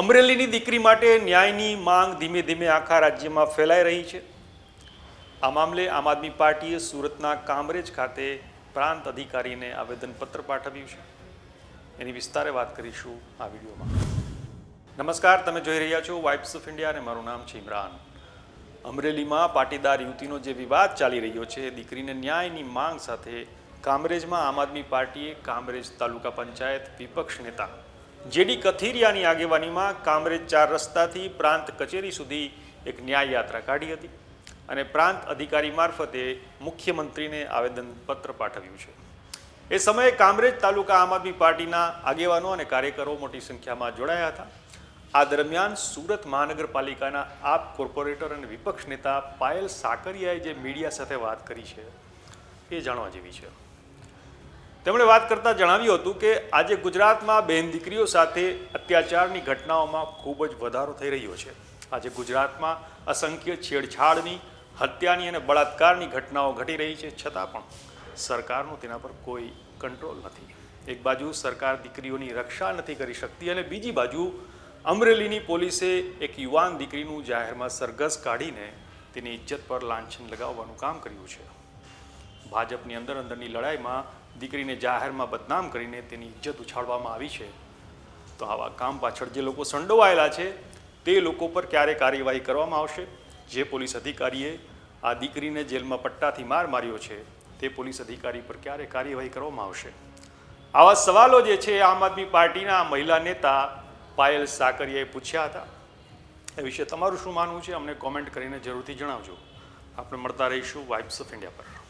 અમરેલીની દીકરી માટે ન્યાયની માંગ ધીમે ધીમે આખા રાજ્યમાં ફેલાઈ રહી છે. આ મામલે આમ આદમી પાર્ટીએ સુરતના કામરેજ ખાતે પ્રાંત અધિકારીને આવેદનપત્ર પાઠવ્યું છે. એની વિસ્તારે વાત કરીશું આ વિડીયોમાં. નમસ્કાર, તમે જોઈ રહ્યા છો વાઇબ્સ ઓફ ઇન્ડિયા અને મારું નામ છે ઇમરાન. અમરેલીમાં પાટીદાર યુવતીનો જે વિવાદ ચાલી રહ્યો છે, દીકરીને ન્યાયની માંગ સાથે કામરેજમાં આમ આદમી પાર્ટીએ કામરેજ તાલુકા પંચાયત વિપક્ષ નેતા જેડી કથિરિયાની આગેવાનીમાં કામરેજ ચાર રસ્તાથી પ્રાંત કચેરી સુધી એક ન્યાય યાત્રા કાઢી હતી અને પ્રાંત અધિકારી મારફતે મુખ્યમંત્રીને આવેદનપત્ર પાઠવ્યું છે. એ સમયે કામરેજ તાલુકા આમ આદમી પાર્ટીના આગેવાનો અને કાર્યકરો મોટી સંખ્યામાં જોડાયા હતા. આ દરમિયાન સુરત મહાનગરપાલિકાના આપ કોર્પોરેટર અને વિપક્ષ નેતા પાયલ સાકરિયાએ જે મીડિયા સાથે વાત કરી છે, એ જાણવા જેવી છે. તેમણે વાત કરતાં જણાવ્યું હતું કે આજે ગુજરાતમાં બહેન દીકરીઓ સાથે અત્યાચારની ઘટનાઓમાં ખૂબ જ વધારો થઈ રહ્યો છે. આજે ગુજરાતમાં અસંખ્ય છેડછાડની, હત્યાની અને બળાત્કારની ઘટનાઓ ઘટી રહી છે, છતાં પણ સરકારનો તેના પર કોઈ કંટ્રોલ નથી. એક બાજુ સરકાર દીકરીઓની રક્ષા નથી કરી શકતી અને બીજી બાજુ અમરેલીની પોલીસે એક યુવાન દીકરીનું જાહેરમાં સરઘસ કાઢીને તેની ઇજ્જત પર લાંછન લગાવવાનું કામ કર્યું છે. ભાજપની અંદર અંદરની લડાઈમાં દીકરીને જાહેરમાં બદનામ કરીને તેની ઇજ્જત ઉછાળવામાં આવી છે. તો આવા કામ પાછળ જે લોકો સંડોવાયેલા છે, તે લોકો પર ક્યારે કાર્યવાહી કરવામાં આવશે? જે પોલીસ અધિકારીએ આ દીકરીને જેલમાં પટ્ટાથી માર માર્યો છે, તે પોલીસ અધિકારી પર ક્યારે કાર્યવાહી કરવામાં આવશે? આવા સવાલો જે છે, આમ આદમી પાર્ટીના મહિલા નેતા પાયલ સાકરિયાએ પૂછ્યા હતા. એ વિશે તમારું શું માનવું છે? અમને કોમેન્ટ કરીને જરૂરથી જણાવજો. આપણે મળતા રહીશું વાઇબ્સ ઓફ ઇન્ડિયા પર.